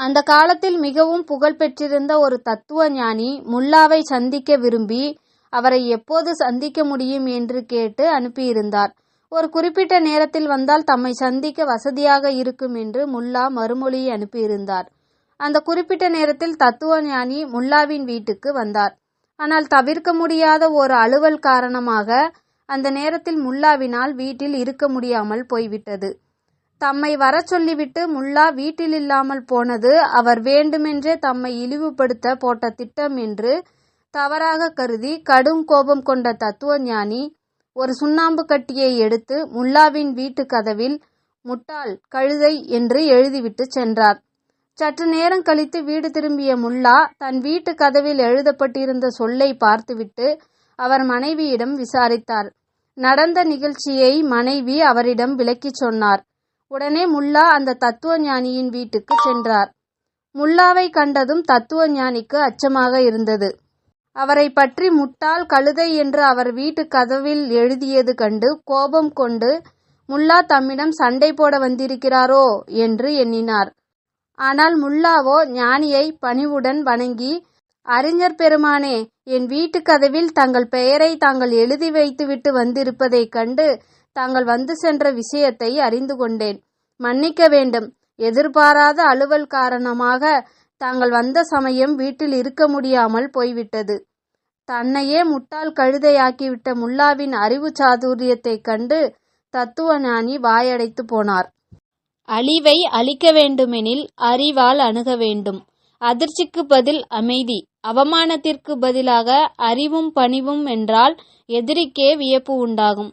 அந்த காலத்தில் மிகவும் புகழ் பெற்றிருந்த ஒரு தத்துவ ஞானி முல்லாவை சந்திக்க விரும்பி அவரை எப்போது சந்திக்க முடியும் என்று கேட்டு அனுப்பியிருந்தார். ஒரு குறிப்பிட்ட நேரத்தில் வந்தால் தம்மை சந்திக்க வசதியாக இருக்கும் என்று முல்லா மறுமொழியை அனுப்பியிருந்தார். அந்த குறிப்பிட்ட நேரத்தில் தத்துவ ஞானி முல்லாவின் வீட்டுக்கு வந்தார். ஆனால் தவிர்க்க முடியாத ஒரு அலுவல் காரணமாக அந்த நேரத்தில் முல்லாவினால் வீட்டில் இருக்க முடியாமல் போய்விட்டது. தம்மை வர சொல்லிவிட்டு முல்லா வீட்டில் இல்லாமல் போனது அவர் வேண்டுமென்றே தம்மை இழிவுபடுத்த போட்ட திட்டம் என்று தவறாக கருதி கடும் கோபம் கொண்ட தத்துவ ஞானி ஒரு சுண்ணாம்பு கட்டியை எடுத்து முல்லாவின் வீட்டு கதவில் முட்டாள் கழுதை என்று எழுதிவிட்டு சென்றார். சற்று நேரம் கழித்து வீடு திரும்பிய முல்லா தன் வீட்டு கதவில் எழுதப்பட்டிருந்த சொல்லை பார்த்துவிட்டு அவர் மனைவியிடம் விசாரித்தார். நடந்த நிகழ்ச்சியை மனைவி அவரிடம் விளக்கிச் சொன்னார். உடனே முல்லா அந்த தத்துவ ஞானியின் வீட்டுக்கு சென்றார். முல்லாவை கண்டதும் தத்துவ ஞானிக்கு அச்சமாக இருந்தது. அவரை பற்றி முட்டாள் கழுதை என்று அவர் வீட்டு கதவில் எழுதியது கண்டு கோபம் கொண்டு முல்லா தம்மிடம் சண்டை போட வந்திருக்கிறாரோ? என்று எண்ணினார். ஆனால் முல்லாவோ ஞானியை பணிவுடன் வணங்கி அறிஞர் பெருமானே என் வீட்டு கதவில் தங்கள் பெயரை தாங்கள் எழுதி வைத்துவிட்டு வந்திருப்பதைக் கண்டு தாங்கள் வந்து சென்ற விஷயத்தை அறிந்து கொண்டேன். மன்னிக்க வேண்டும். எதிர்பாராத அலுவல் காரணமாக தாங்கள் வந்த சமயம் வீட்டில் இருக்க முடியாமல் போய்விட்டது. தன்னையே முட்டாள் கழுதையாக்கிவிட்ட முல்லாவின் அறிவு சாதுரியத்தைக் கண்டு தத்துவ ஞானி வாயடைத்து போனார். அழிவை அழிக்க வேண்டுமெனில் அறிவால் அணுக வேண்டும். அதிர்ச்சிக்கு பதில் அமைதி. அவமானத்திற்கு பதிலாக அறிவும் பணிவும் என்றால் எதிரிக்கே வியப்பு உண்டாகும்.